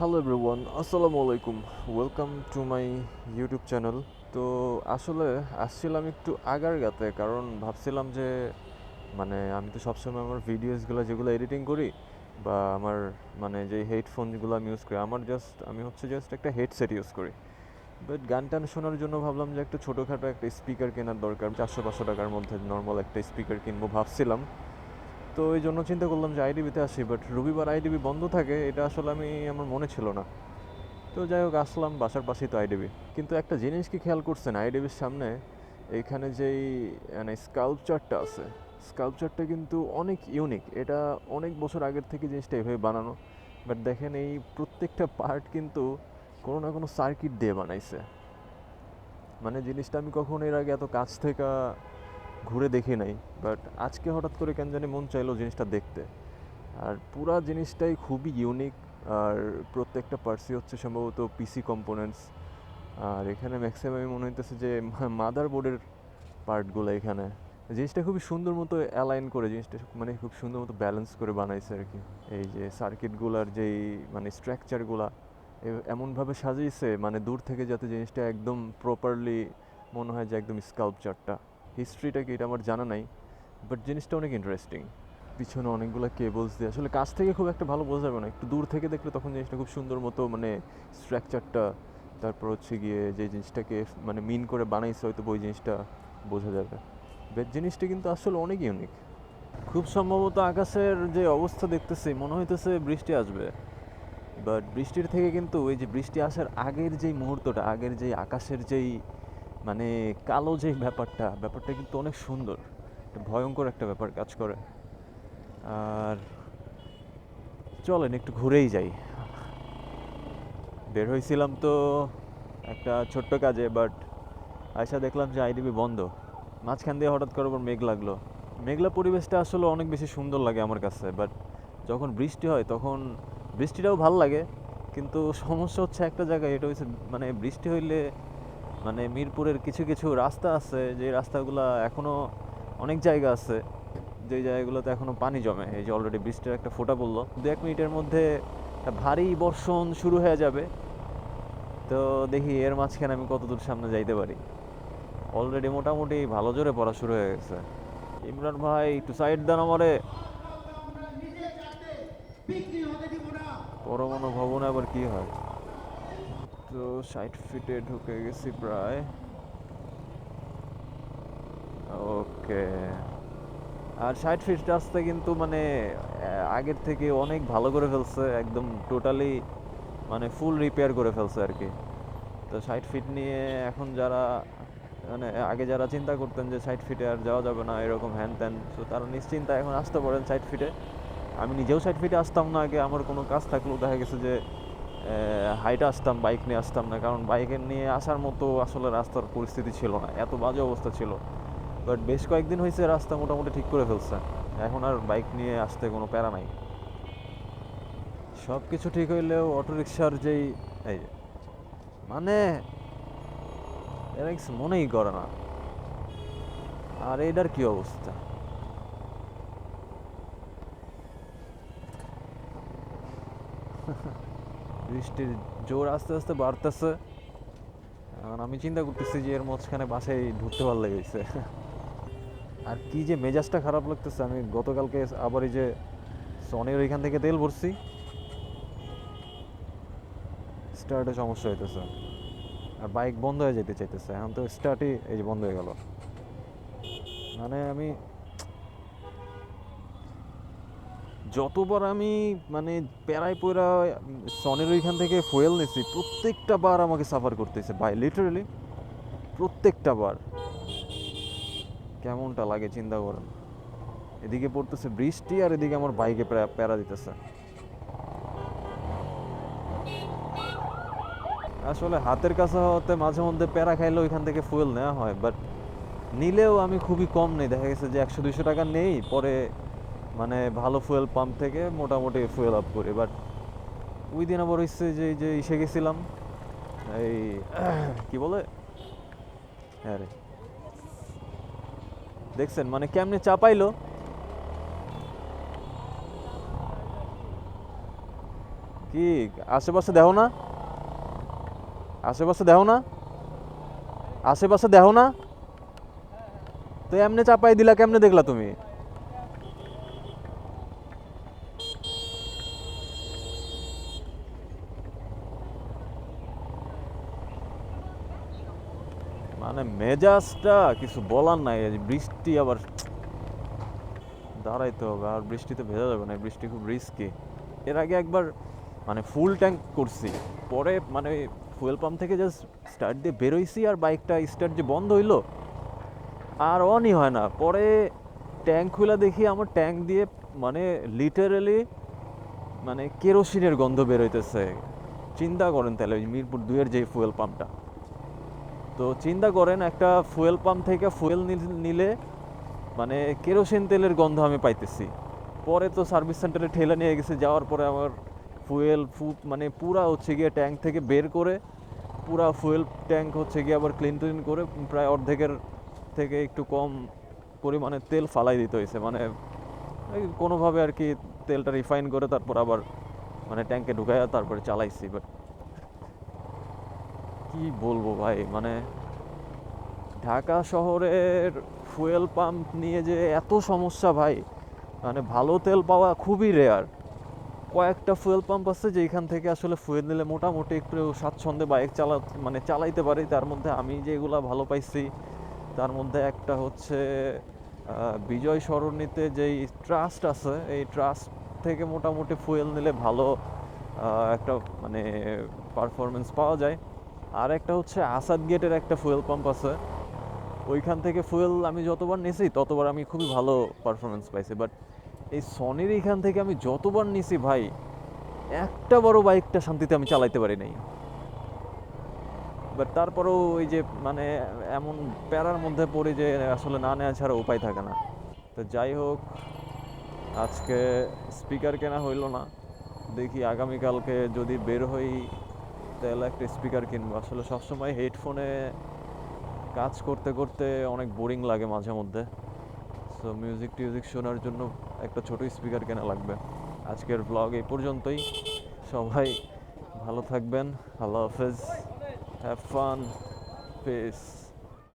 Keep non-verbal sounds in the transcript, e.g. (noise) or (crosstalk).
Hello everyone আসসালামু আলাইকুম welcome to my YouTube channel তো আসলে আসছিলাম একটু আগারগাতে কারণ ভাবছিলাম যে মানে আমি তো সবসময় আমার ভিডিওসগুলো যেগুলো এডিটিং করি বা আমার মানে যে হেডফোনগুলো আমি ইউজ করি, আমার জাস্ট আমি হচ্ছে জাস্ট একটা হেডসেট ইউজ করি। বাট গান টান শোনার জন্য ভাবলাম যে একটা ছোটোখাটো একটা স্পিকার কেনার দরকার, চারশো পাঁচশো টাকার মধ্যে নর্মাল একটা স্পিকার কিনবো ভাবছিলাম। তো এই জন্য চিন্তা করলাম যে আইডিবিতে আসি বাট রবিবার আইডিবি বন্ধ থাকে, এটা আসলে আমি, আমার মনে ছিল না। তো যাই হোক, আসলাম বাসার পাশেই তো আইডিবি কিন্তু একটা জিনিস কি খেয়াল করছেন আইডিবির সামনে এইখানে যেই মানে স্কাল্পচারটা আছে স্কাল্পচারটা কিন্তু অনেক ইউনিক এটা অনেক বছর আগের থেকে জিনিসটা এভাবে বানানো। বাট দেখেন এই প্রত্যেকটা পার্ট কিন্তু কোনো না কোনো সার্কিট দিয়ে বানাইছে। মানে জিনিসটা আমি কখনো এর আগে এত কাছ থেকে ঘুরে দেখি নাই বাট আজকে হঠাৎ করে কেন জানি মন চাইলো জিনিসটা দেখতে। আর পুরা জিনিসটাই খুবই ইউনিক আর প্রত্যেকটা পার্সি হচ্ছে সম্ভবত পিসি কম্পোনেন্টস আর এখানে ম্যাক্সিমাম আমি মনে হইতেছে যে মাদার বোর্ডের পার্টগুলো এখানে। জিনিসটা খুবই সুন্দর মতো অ্যালাইন করে, জিনিসটা মানে খুব সুন্দর মতো ব্যালেন্স করে বানাইছে আর কি। এই যে সার্কিটগুলার যেই মানে স্ট্রাকচারগুলা এমনভাবে সাজিয়েছে মানে দূর থেকে যাতে জিনিসটা একদম প্রপারলি মনে হয় যে একদম স্কাল্পচারটা হিস্ট্রিটা কি এটা আমার জানা নাই বাট জিনিসটা অনেক ইন্টারেস্টিং পিছনে অনেকগুলো কেবলস দিয়ে, আসলে কাছ থেকে খুব একটা ভালো বোঝা যাবে না, একটু দূর থেকে দেখলে তখন জিনিসটা খুব সুন্দর মতো মানে স্ট্রাকচারটা তারপর হচ্ছে গিয়ে যে জিনিসটাকে মানে মিন করে বানাইছে হয়তো ওই জিনিসটা বোঝা যাবে। বাট জিনিসটা কিন্তু আসলে অনেক ইউনিক খুব সম্ভবত আকাশের যে অবস্থা দেখতেছি, মনে হইতেছে বৃষ্টি আসবে। বাট বৃষ্টির থেকে কিন্তু ওই যে বৃষ্টি আসার আগের যেই মুহূর্তটা, আগের যেই আকাশের যেই মানে কালো যে ব্যাপারটা ব্যাপারটা কিন্তু অনেক সুন্দর। ভয়ঙ্কর একটা ব্যাপার কাজ করে। আর চলেন, একটু ঘুরেই যাই। বের হয়েছিলাম তো একটা ছোট্ট কাজে বাট আয়সা দেখলাম যে আইডিবি বন্ধ। মাঝখান দিয়ে হঠাৎ করে আবার মেঘ লাগল। মেঘলা পরিবেশটা আসলে অনেক বেশি সুন্দর লাগে আমার কাছে বাট যখন বৃষ্টি হয় তখন বৃষ্টিটাও ভালো লাগে, কিন্তু সমস্যা হচ্ছে একটা জায়গায়, এটা হচ্ছে মানে বৃষ্টি হইলে মানে মিরপুরের কিছু কিছু রাস্তা আছে, যে রাস্তাগুলো এখনও অনেক জায়গা আছে, যে জায়গাগুলোতে এখনও পানি জমে। এই যে অলরেডি বৃষ্টির একটা ফোঁটা পড়ল। দু এক মিনিটের মধ্যে ভারী বর্ষণ শুরু হয়ে যাবে। তো দেখি এর মাঝখানে আমি কতদূর সামনে যাইতে পারি। অলরেডি মোটামুটি ভালো জোরে পড়া শুরু হয়ে গেছে। ইমরান ভাই, একটু সাইড দেন আমারে। পরমাণু ভবনে আবার কি হয়? তো ষাট ফিটে ঢুকে গেছি প্রায়। ওকে। আর ষাট ফিট রাস্তা কিন্তু মানে আগের থেকে অনেক ভালো করে ফেলছে, একদম টোটালি মানে ফুল রিপেয়ার করে ফেলছে আর কি। তো ষাট ফিট নিয়ে এখন যারা মানে আগে যারা চিন্তা করতেন যে ষাট ফিটে আর যাওয়া যাবে না, এরকম হ্যান ত্যান, তো তারা নিশ্চিন্তা এখন আসতে পারেন ষাট ফিটে আমি নিজেও ষাট ফিটে আসতাম না আগে, আমার কোনো কাজ থাকলেও দেখা গেছে যে হাইটে আসতাম বাইক নিয়ে আসতাম না। কারণ বাইকের নিয়ে আসার মতো আসলে রাস্তার পরিস্থিতি ছিল না। এত বাজে অবস্থা ছিল। বাট বেশ কয়েকদিন হয়েছে রাস্তা মোটামুটি ঠিক করে ফেলছে। এখন আর বাইক নিয়ে আসতে কোনো প্যারা নাই। সব কিছু ঠিক হইলেও অটোরিকশার যেই, এই মানে মনেই করে না। আর এটার কি অবস্থা? (laughs) বৃষ্টির জোর আস্তে আস্তে বাড়তেছে। এখন আমি চিন্তা করতেছি যে এর মাঝখানে বাসায় ঢুকতে ভালো লেগেছে। আর কি যে মেজাজটা খারাপ লাগতেছে, আমি গতকালকে আবার এই যে সনের ওইখান থেকে তেল ভরছি। স্টার্টে সমস্যা হইতেছে। আর বাইক বন্ধ হয়ে যেতে চাইতেছে। এখন তো স্টার্টই এই যে বন্ধ হয়ে গেল। মানে আমি যতবার আমি মানে প্যারায় পয়রা সনের ওইখান থেকে ফুয়েল নিছি, প্রত্যেকটা বার আমাকে সাফার করতেছে বাই লিটারালি প্রত্যেকটা বার। কেমনটা লাগে, চিন্তা করেন। এদিকে পড়তেছে বৃষ্টি আর এদিকে আমার বাইকে প্যারা দিতেছে। আসলে হাতের কাছে হতে মাঝে মধ্যে প্যারা খাইলে ওইখান থেকে ফুয়েল নেওয়া হয় বাট নিলেও আমি খুবই কম নেই। দেখা গেছে যে একশো, দুইশো টাকা নেই, পরে মানে ভালো ফুয়েল পাম্প থেকে মোটামুটি ফুয়েল আপ করি বাট ওই দিন আবার হচ্ছে যে যে ইসে গেছিলাম, এই, কি বলে? হ্যাঁ রে। দেখছেন মানে কেমনে চাপাইলো? কি, আশেপাশে দেখো না? আশেপাশে দেখো না? আশেপাশে দেখো না? তো এমনি চাপাই দিলা, কেমনে দেখলা তুমি? মানে মেজাজটা কিছু বলার নাই বৃষ্টি আবার দাঁড়াইতে হবে, আর বৃষ্টিতে ভেজা যাবে না বৃষ্টি খুব রিস্কি এর আগে একবার মানে ফুল ট্যাঙ্ক করছি, পরে মানে ফুয়েল পাম্প থেকে জাস্ট স্টার্ট দিয়ে বেরোইছি, আর বাইকটা স্টার্ট যে বন্ধ হইল, আর অনই হয় না। পরে ট্যাঙ্ক খুলে দেখি আমার ট্যাঙ্ক দিয়ে মানে লিটারালি মানে কেরোসিনের গন্ধ বেরোইতেছে। চিন্তা করেন তাহলে মিরপুর দুইয়ের যে ফুয়েল পাম্পটা তো চিন্তা করেন, একটা ফুয়েল পাম্প থেকে ফুয়েল নিলে মানে কেরোসিন তেলের গন্ধ আমি পাইতেছি। পরে তো সার্ভিস সেন্টারে ঠেলে নিয়ে গেছে, যাওয়ার পরে আমার ফুয়েল ফুট মানে পুরা হচ্ছে গিয়ে ট্যাঙ্ক থেকে বের করে, পুরা ফুয়েল ট্যাঙ্ক হচ্ছে গিয়ে আবার ক্লিন ট্লিন করে প্রায় অর্ধেকের থেকে একটু কম পরিমাণে তেল ফালাই দিতে হয়েছে। মানে কোনোভাবে আর কি তেলটা রিফাইন করে তারপর আবার মানে ট্যাঙ্কে ঢুকাইয়া তারপরে চালাইছি বাট কি বলব ভাই? মানে ঢাকা শহরের ফুয়েল পাম্প নিয়ে যে এত সমস্যা ভাই মানে ভালো তেল পাওয়া খুবই রেয়ার কয়েকটা ফুয়েল পাম্প আছে যেখান থেকে আসলে ফুয়েল নিলে মোটামুটি একটু স্বাচ্ছন্দ্যে বাইক চালা মানে চালাইতে পারি। তার মধ্যে আমি যেগুলা ভালো পাইছি, তার মধ্যে একটা হচ্ছে বিজয় সরণিতে যেই ট্রাস্ট আছে, এই ট্রাস্ট থেকে মোটামুটি ফুয়েল নিলে ভালো একটা মানে পারফরমেন্স পাওয়া যায়। আর একটা হচ্ছে আসাদ গেটের একটা ফুয়েল পাম্প আছে। ওইখান থেকে ফুয়েল আমি যতবার নিয়েছি ততবার আমি খুবই ভালো পারফরমেন্স পাইছি। বাট এই সনির এইখান থেকে আমি যতবার নিছি ভাই, একটা বড় বাইকটা শান্তিতে আমি চালাইতে পারি নাই। বাট তারপরেও ওই যে মানে এমন প্যারার মধ্যে পড়ে যে, আসলে না নেওয়া ছাড়া উপায় থাকে না। তো যাই হোক, আজকে স্পিকার কেনা হইল না। দেখি আগামীকালকে যদি বের হই তাহলে একটা স্পিকার কিনবো। আসলে সবসময় হেডফোনে কাজ করতে করতে অনেক বোরিং লাগে মাঝে মধ্যে। সো মিউজিক টিউজিক শোনার জন্য একটা ছোট স্পিকার কেনা লাগবে। আজকের ব্লগ এই পর্যন্তই। সবাই ভালো থাকবেন। আল্লাহ হাফেজ। Have fun pace